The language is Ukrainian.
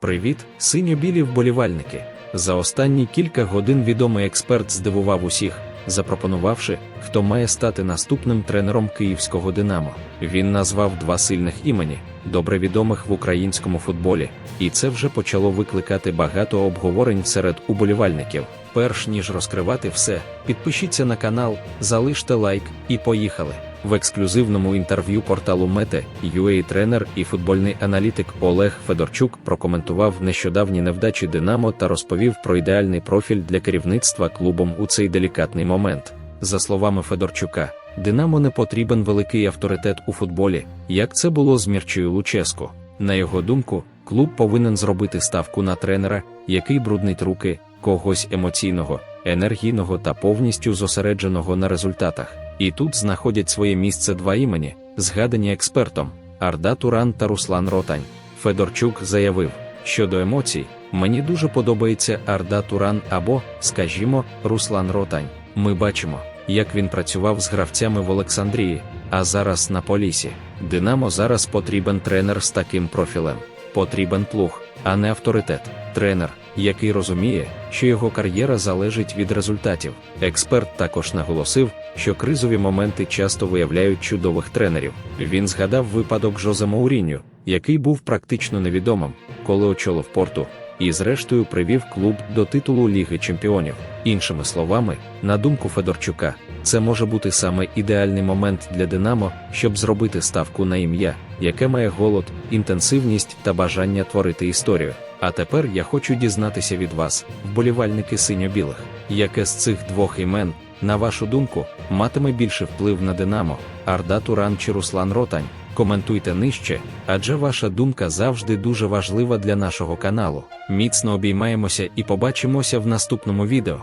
Привіт, синьо-білі вболівальники! За останні кілька годин відомий експерт здивував усіх, запропонувавши, хто має стати наступним тренером київського Динамо. Він назвав два сильних імені, добре відомих в українському футболі, і це вже почало викликати багато обговорень серед уболівальників. Перш ніж розкривати все, підпишіться на канал, залиште лайк і поїхали. В ексклюзивному інтерв'ю порталу Мете UA тренер і футбольний аналітик Олег Федорчук прокоментував нещодавні невдачі Динамо та розповів про ідеальний профіль для керівництва клубом у цей делікатний момент. За словами Федорчука, Динамо не потрібен великий авторитет у футболі, як це було з Мірчею Луческо. На його думку, клуб повинен зробити ставку на тренера, який бруднить руки, когось емоційного, енергійного та повністю зосередженого на результатах. І тут знаходять своє місце два імені, згадані експертом Арда Туран та Руслан Ротань. Федорчук заявив, щодо емоцій, мені дуже подобається Арда Туран або, скажімо, Руслан Ротань. Ми бачимо, як він працював з гравцями в Олександрії, а зараз на Полісі. Динамо зараз потрібен тренер з таким профілем. Потрібен плуг, а не авторитет. Тренер, який розуміє, що його кар'єра залежить від результатів. Експерт також наголосив, що кризові моменти часто виявляють чудових тренерів. Він згадав випадок Жозе Мауріньо, який був практично невідомим, коли очолив порту, і зрештою привів клуб до титулу Ліги Чемпіонів. Іншими словами, на думку Федорчука, це може бути саме ідеальний момент для Динамо, щоб зробити ставку на ім'я, яке має голод, інтенсивність та бажання творити історію. А тепер я хочу дізнатися від вас, вболівальники синьо-білих, яке з цих двох імен, на вашу думку, матиме більше вплив на Динамо, Арда Туран чи Руслан Ротань. Коментуйте нижче, адже ваша думка завжди дуже важлива для нашого каналу. Міцно обіймаємося і побачимося в наступному відео.